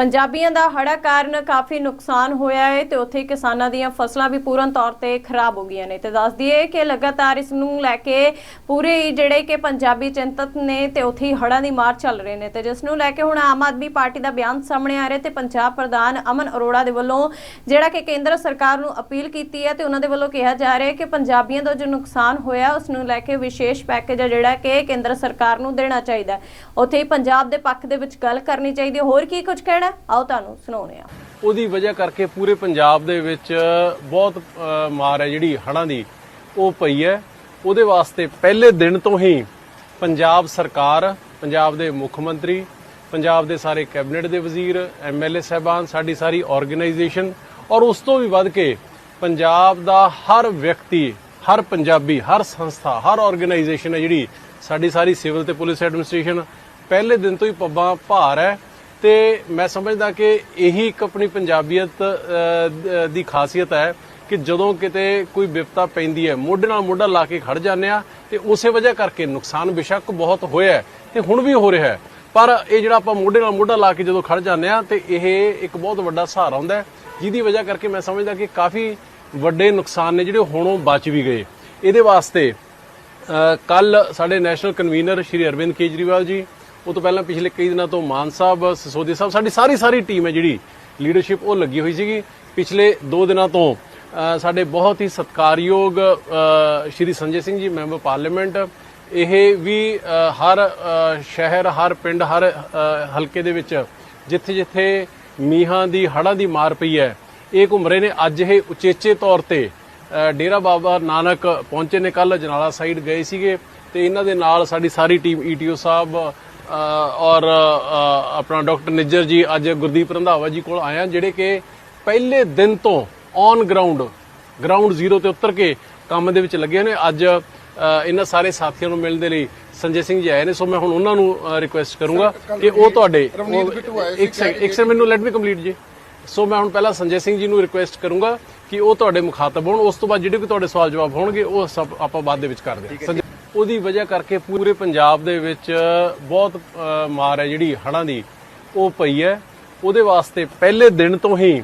ਪੰਜਾਬੀਆਂ ਦਾ ਹੜ੍ਹਾਂ ਕਾਰਨ ਕਾਫੀ ਨੁਕਸਾਨ ਹੋਇਆ ਹੈ ਤੇ ਉੱਥੇ ਕਿਸਾਨਾਂ ਦੀਆਂ ਫਸਲਾਂ ਵੀ ਪੂਰਨ ਤੌਰ ਤੇ ਖਰਾਬ ਹੋ ਗਈਆਂ ਨੇ। ਤੇ ਦੱਸ ਦਈਏ ਕਿ ਲਗਾਤਾਰ ਇਸ ਨੂੰ ਲੈ ਕੇ ਪੂਰੇ ਜਿਹੜੇ ਕਿ ਪੰਜਾਬੀ ਚਿੰਤਤ ਨੇ ਤੇ ਉੱਥੇ ਹੀ ਹੜ੍ਹਾਂ ਦੀ ਮਾਰ ਚੱਲ ਰਹੇ ਨੇ। ਤੇ ਜਿਸ ਨੂੰ ਲੈ ਕੇ ਹੁਣ ਆਮ ਆਦਮੀ ਪਾਰਟੀ ਦਾ ਬਿਆਨ ਸਾਹਮਣੇ ਆ ਰਿਹਾ ਤੇ ਪੰਜਾਬ ਪ੍ਰਧਾਨ ਅਮਨ ਅਰੋੜਾ ਦੇ ਵੱਲੋਂ ਜਿਹੜਾ ਕਿ ਕੇਂਦਰ ਸਰਕਾਰ ਨੂੰ ਅਪੀਲ ਕੀਤੀ ਹੈ ਤੇ ਉਹਨਾਂ ਦੇ ਵੱਲੋਂ ਕਿਹਾ ਜਾ ਰਿਹਾ ਹੈ ਕਿ ਪੰਜਾਬੀਆਂ ਦਾ ਜੋ ਨੁਕਸਾਨ ਹੋਇਆ, ਉਸ ਨੂੰ ਲੈ ਕੇ ਵਿਸ਼ੇਸ਼ ਪੈਕੇਜ ਹੈ ਜਿਹੜਾ ਕਿ ਕੇਂਦਰ ਸਰਕਾਰ ਨੂੰ ਦੇਣਾ ਚਾਹੀਦਾ ਉੱਥੇ ਹੀ ਪੰਜਾਬ ਦੇ ਪੱਖ ਦੇ ਵਿੱਚ ਗੱਲ ਕਰਨੀ ਚਾਹੀਦੀ ਹੈ। ਹੋਰ ਕੀ ਕੁਝ ਕਹਿਣਾ ਹੈ? ਆਓ ਤੁਹਾਨੂੰ ਸੁਣਾਉਂਦੇ ਹਾਂ। ਉਹਦੀ ਵਜ੍ਹਾ ਕਰਕੇ ਪੂਰੇ ਪੰਜਾਬ ਦੇ ਵਿੱਚ ਬਹੁਤ ਅ, ਮਾਰ ਹੈ ਜਿਹੜੀ ਹੜ੍ਹਾਂ ਦੀ। ਉਹ ਪਈ ਹੈ। ਉਹਦੇ ਵਾਸਤੇ ਪਹਿਲੇ ਦਿਨ ਤੋਂ ਹੀ ਪੰਜਾਬ ਸਰਕਾਰ ਪੰਜਾਬ ਦੇ ਮੁੱਖ ਮੰਤਰੀ ਪੰਜਾਬ ਦੇ ਸਾਰੇ ਕੈਬਨਿਟ ਦੇ ਵਜ਼ੀਰ ਐਮਐਲਏ ਸਹਿਬਾਨ ਸਾਡੀ ਸਾਰੀ ਆਰਗੇਨਾਈਜੇਸ਼ਨ ਔਰ ਉਸ ਤੋਂ ਵੀ ਵੱਧ ਕੇ ਪੰਜਾਬ ਦਾ ਹਰ ਵਿਅਕਤੀ ਹਰ ਪੰਜਾਬੀ ਹਰ ਸੰਸਥਾ ਹਰ ਆਰਗੇਨਾਈਜੇਸ਼ਨ ਹੈ ਜਿਹੜੀ ਸਾਡੀ ਸਾਰੀ ਸਿਵਲ ਤੇ ਪੁਲਿਸ ਐਡਮਿਨਿਸਟ੍ਰੇਸ਼ਨ ਪਹਿਲੇ ਦਿਨ ਤੋਂ ਹੀ ਪੱਬਾਂ ਭਾਰ ਹੈ। ਤੇ ਮੈਂ ਸਮਝਦਾ ਕਿ ਇਹੀ ਇੱਕ ਆਪਣੀ ਪੰਜਾਬੀਅਤ ਦੀ ਖਾਸੀਅਤ ਹੈ ਕਿ ਜਦੋਂ ਕਿਤੇ ਕੋਈ ਵਿਪਤਾ ਪੈਂਦੀ ਹੈ, ਮੋਢੇ ਨਾਲ ਮੋਢਾ ਲਾ ਕੇ ਖੜ ਜਾਂਦੇ ਆ ਤੇ ਉਸੇ ਵਜ੍ਹਾ ਕਰਕੇ ਨੁਕਸਾਨ ਬੇਸ਼ੱਕ ਬਹੁਤ ਹੋਇਆ ਹੈ ਤੇ ਹੁਣ ਵੀ ਹੋ ਰਿਹਾ ਪਰ ਇਹ ਜਿਹੜਾ ਆਪਾਂ ਮੋਢੇ ਨਾਲ ਮੋਢਾ ਲਾ ਕੇ ਜਦੋਂ ਖੜ ਜਾਂਦੇ ਆ ਤੇ ਇਹ ਇੱਕ ਬਹੁਤ ਵੱਡਾ ਸਹਾਰਾ ਹੁੰਦਾ ਜਿਹਦੀ ਵਜ੍ਹਾ ਕਰਕੇ ਮੈਂ ਸਮਝਦਾ ਕਿ ਕਾਫੀ ਵੱਡੇ ਨੁਕਸਾਨ ਨੇ ਜਿਹੜੇ ਹੁਣੋਂ ਬਚ ਵੀ ਗਏ। ਇਹਦੇ ਵਾਸਤੇ ਕੱਲ ਸਾਡੇ ਨੈਸ਼ਨਲ ਕਨਵੀਨਰ ਸ਼੍ਰੀ ਅਰਵਿੰਦ ਕੇਜਰੀਵਾਲ ਜੀ ਉਹ ਤੋਂ ਪਹਿਲਾਂ ਪਿਛਲੇ ਕਈ ਦਿਨਾਂ ਤੋਂ ਮਾਨ ਸਾਹਿਬ ਸਿਸੋਦੀ ਸਾਹਿਬ, ਸਾਡੀ ਸਾਰੀ ਸਾਰੀ ਟੀਮ ਹੈ ਜਿਹੜੀ ਲੀਡਰਸ਼ਿਪ ਉਹ ਲੱਗੀ ਹੋਈ ਸੀਗੀ। ਪਿਛਲੇ 2 ਦਿਨਾਂ ਤੋਂ ਸਾਡੇ ਬਹੁਤ ਹੀ ਸਤਿਕਾਰਯੋਗ ਸ਼੍ਰੀ ਸੰਜੇ ਸਿੰਘ ਜੀ, ਮੈਂਬਰ ਪਾਰਲੀਮੈਂਟ, ਇਹ ਵੀ ਹਰ ਸ਼ਹਿਰ, ਹਰ ਪਿੰਡ, ਹਰ ਹਲਕੇ ਦੇ ਵਿੱਚ ਜਿੱਥੇ ਜਿੱਥੇ ਮੀਹਾਂ ਦੀ, ਹੜ੍ਹਾਂ ਦੀ ਮਾਰ ਪਈ ਹੈ, ਇਹ ਘੁੰਮ ਰਹੇ ਨੇ। ਅੱਜ ਇਹ ਉਚੇਚੇ ਤੌਰ ਤੇ ਡੇਰਾ ਬਾਬਾ ਨਾਨਕ ਪਹੁੰਚੇ ਨੇ। ਕੱਲ ਜਨਾਲਾ ਸਾਈਡ ਗਏ ਸੀਗੇ ਤੇ ਇਹਨਾਂ ਦੇ ਨਾਲ ਸਾਡੀ ਸਾਰੀ ਟੀਮ ਈਟੀਓ ਸਾਹਿਬ ਔਰ ਆਪਣਾ ਡਾਕਟਰ ਨਿੱਜਰ ਜੀ ਅੱਜ ਗੁਰਦੀਪ ਰੰਧਾਵਾ ਜੀ ਕੋਲ ਆਇਆ ਜਿਹੜੇ ਕਿ ਪਹਿਲੇ ਦਿਨ ਤੋਂ ਔਨ ਗਰਾਊਂਡ ਗਰਾਊਂਡ ਜ਼ੀਰੋ ਤੇ ਉਤਰ ਕੇ ਕੰਮ ਦੇ ਵਿੱਚ ਲੱਗੇ ਨੇ। ਅੱਜ ਇਹਨਾਂ ਸਾਰੇ ਸਾਥੀਆਂ ਨੂੰ ਮਿਲਣ ਦੇ ਲਈ ਸੰਜੇ ਸਿੰਘ ਜੀ ਆਏ ਨੇ। ਸੋ ਮੈਂ ਹੁਣ ਉਹਨਾਂ ਨੂੰ ਰਿਕੁਐਸਟ ਕਰੂੰਗਾ ਕਿ ਉਹ ਤੁਹਾਡੇ ਇੱਕ ਸੈਕਿੰਡ ਇੱਕ ਸੈਕਿੰਡ ਮੈਨੂੰ ਲੈਟ ਮੀ ਕੰਪਲੀਟ ਜੀ। ਸੋ ਮੈਂ ਹੁਣ ਪਹਿਲਾਂ ਸੰਜੇ ਸਿੰਘ ਜੀ ਨੂੰ ਰਿਕੁਐਸਟ ਕਰੂੰਗਾ ਕਿ ਉਹ ਤੁਹਾਡੇ ਮੁਖਾਤਬ ਹੋਣ। ਉਸ ਤੋਂ ਬਾਅਦ ਜਿਹੜੇ ਵੀ ਤੁਹਾਡੇ ਸਵਾਲ ਜਵਾਬ ਹੋਣਗੇ ਉਹ ਸਭ ਆਪਾਂ ਬਾਅਦ ਦੇ ਵਿੱਚ ਕਰਦੇ ਹਾਂ ਸੰਜੇ- ਉਹਦੀ ਵਜ੍ਹਾ ਕਰਕੇ ਪੂਰੇ ਪੰਜਾਬ ਦੇ ਵਿੱਚ ਬਹੁਤ ਮਾਰ ਹੈ ਜਿਹੜੀ ਹੜ੍ਹਾਂ ਦੀ। ਉਹ ਪਈ ਹੈ। ਉਹਦੇ ਵਾਸਤੇ ਪਹਿਲੇ ਦਿਨ ਤੋਂ ਹੀ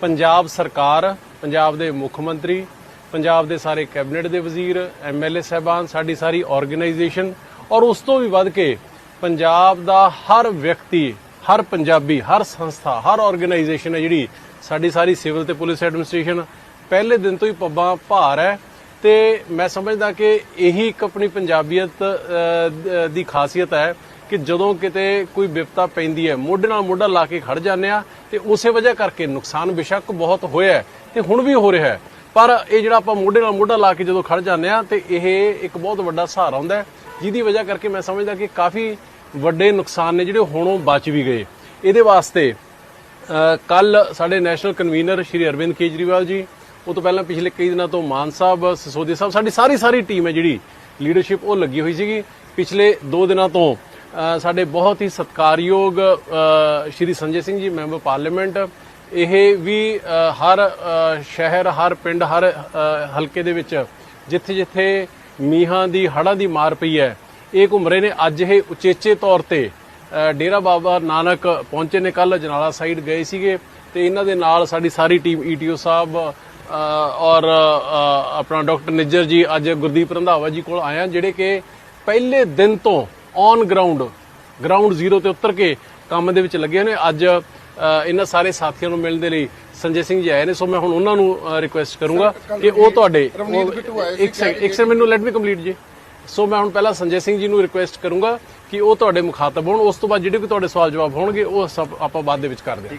ਪੰਜਾਬ ਸਰਕਾਰ, ਪੰਜਾਬ ਦੇ ਮੁੱਖ ਮੰਤਰੀ, ਪੰਜਾਬ ਦੇ ਸਾਰੇ ਕੈਬਨਿਟ ਦੇ ਵਜ਼ੀਰ ਐਮਐਲਏ ਸਹਿਬਾਨ, ਸਾਡੀ ਸਾਰੀ ਆਰਗੇਨਾਈਜੇਸ਼ਨ ਔਰ ਉਸ ਤੋਂ ਵੀ ਵੱਧ ਕੇ ਪੰਜਾਬ ਦਾ ਹਰ ਵਿਅਕਤੀ, ਹਰ ਪੰਜਾਬੀ, ਹਰ ਸੰਸਥਾ, ਹਰ ਆਰਗੇਨਾਈਜੇਸ਼ਨ ਹੈ ਜਿਹੜੀ ਸਾਡੀ ਸਾਰੀ ਸਿਵਲ ਤੇ ਪੁਲਿਸ ਐਡਮਿਨਿਸਟ੍ਰੇਸ਼ਨ। ਪਹਿਲੇ ਦਿਨ ਤੋਂ ਹੀ ਪੱਬਾਂ ਭਾਰ ਹੈ। ਤੇ ਮੈਂ ਸਮਝਦਾ ਕਿ ਇਹੀ ਇੱਕ ਆਪਣੀ ਪੰਜਾਬੀਅਤ ਦੀ ਖਾਸੀਅਤ ਹੈ ਕਿ ਜਦੋਂ ਕਿਤੇ ਕੋਈ ਵਿਪਤਾ ਪੈਂਦੀ ਹੈ, ਮੋਢੇ ਨਾਲ ਮੋਢਾ ਲਾ ਕੇ ਖੜ ਜਾਂਦੇ ਆ ਤੇ ਉਸੇ ਵਜ੍ਹਾ ਕਰਕੇ ਨੁਕਸਾਨ ਬੇਸ਼ੱਕ ਬਹੁਤ ਹੋਇਆ ਹੈ ਤੇ ਹੁਣ ਵੀ ਹੋ ਰਿਹਾ ਹੈ। ਪਰ ਇਹ ਜਿਹੜਾ ਆਪਾਂ ਮੋਢੇ ਨਾਲ ਮੋਢਾ ਲਾ ਕੇ ਜਦੋਂ ਖੜ ਜਾਂਦੇ ਆ ਤੇ ਇਹ ਇੱਕ ਬਹੁਤ ਵੱਡਾ ਸਹਾਰਾ ਹੁੰਦਾ ਹੈ, ਜਿਹਦੀ ਵਜ੍ਹਾ ਕਰਕੇ ਮੈਂ ਸਮਝਦਾ ਕਿ ਕਾਫੀ ਵੱਡੇ ਨੁਕਸਾਨ ਨੇ ਜਿਹੜੇ ਹੁਣੋਂ ਬਚ ਵੀ ਗਏ। ਇਹਦੇ ਵਾਸਤੇ ਕੱਲ ਸਾਡੇ ਨੈਸ਼ਨਲ ਕਨਵੀਨਰ ਸ਼੍ਰੀ ਅਰਵਿੰਦ ਕੇਜਰੀਵਾਲ ਜੀ ਉਹ ਤੋਂ ਪਹਿਲਾਂ ਪਿਛਲੇ ਕਈ ਦਿਨਾਂ ਤੋਂ ਮਾਨ ਸਾਹਿਬ ਸਸੋਦੀ ਸਾਹਿਬ, ਸਾਡੀ ਸਾਰੀ ਸਾਰੀ ਟੀਮ ਹੈ ਜਿਹੜੀ ਲੀਡਰਸ਼ਿਪ ਉਹ ਲੱਗੀ ਹੋਈ ਸੀਗੀ। ਪਿਛਲੇ 2 ਦਿਨਾਂ ਤੋਂ ਸਾਡੇ ਬਹੁਤ ਹੀ ਸਤਿਕਾਰਯੋਗ ਸ਼੍ਰੀ ਸੰਜੇ ਸਿੰਘ ਜੀ, ਮੈਂਬਰ ਪਾਰਲੀਮੈਂਟ, ਇਹ ਵੀ ਹਰ ਸ਼ਹਿਰ, ਹਰ ਪਿੰਡ, ਹਰ ਹਲਕੇ ਦੇ ਵਿੱਚ ਜਿੱਥੇ ਜਿੱਥੇ ਮੀਹਾਂ ਦੀ, ਹੜ੍ਹਾਂ ਦੀ ਮਾਰ ਪਈ ਹੈ, ਇਹ ਘੁੰਮ ਰਹੇ ਨੇ। ਅੱਜ ਇਹ ਉਚੇਚੇ ਤੌਰ ਤੇ ਡੇਰਾ ਬਾਬਾ ਨਾਨਕ ਪਹੁੰਚੇ ਨੇ। ਕੱਲ ਜਨਾਲਾ ਸਾਈਡ ਗਏ ਸੀਗੇ ਤੇ ਇਹਨਾਂ ਦੇ ਨਾਲ ਸਾਡੀ ਸਾਰੀ ਟੀਮ ਈਟੀਓ ਸਾਹਿਬ ਔਰ ਆਪਣਾ ਡਾਕਟਰ ਨਿੱਜਰ ਜੀ ਅੱਜ ਗੁਰਦੀਪ ਰੰਧਾਵਾ ਜੀ ਕੋਲ ਆਇਆ ਜਿਹੜੇ ਕਿ ਪਹਿਲੇ ਦਿਨ ਤੋਂ ਔਨ ਗਰਾਊਂਡ ਗਰਾਊਂਡ ਜ਼ੀਰੋ ਤੇ ਉਤਰ ਕੇ ਕੰਮ ਦੇ ਵਿੱਚ ਲੱਗੇ ਨੇ। ਅੱਜ ਇਹਨਾਂ ਸਾਰੇ ਸਾਥੀਆਂ ਨੂੰ ਮਿਲਣ ਦੇ ਲਈ ਸੰਜੇ ਸਿੰਘ ਜੀ ਆਏ ਨੇ ਸੋ ਮੈਂ ਹੁਣ ਉਹਨਾਂ ਨੂੰ ਰਿਕੁਐਸਟ ਕਰੂੰਗਾ ਕਿ ਉਹ ਤੁਹਾਡੇ ਇੱਕ ਸੈਕਿੰਡ ਇੱਕ ਸੈਕਿੰਡ ਮੈਨੂੰ ਲੈਟ ਮੀ ਕੰਪਲੀਟ ਜੀ। ਸੋ ਮੈਂ ਹੁਣ ਪਹਿਲਾਂ ਸੰਜੇ ਸਿੰਘ ਜੀ ਨੂੰ ਰਿਕੁਐਸਟ ਕਰੂੰਗਾ ਕਿ ਉਹ ਤੁਹਾਡੇ ਮੁਖਾਤਬ ਹੋਣ ਉਸ ਤੋਂ ਬਾਅਦ ਜਿਹੜੇ ਵੀ ਤੁਹਾਡੇ ਸਵਾਲ ਜਵਾਬ ਹੋਣਗੇ ਉਹ ਸਭ ਆਪਾਂ ਬਾਅਦ ਦੇ ਵਿੱਚ ਕਰਦੇ ਹਾਂ।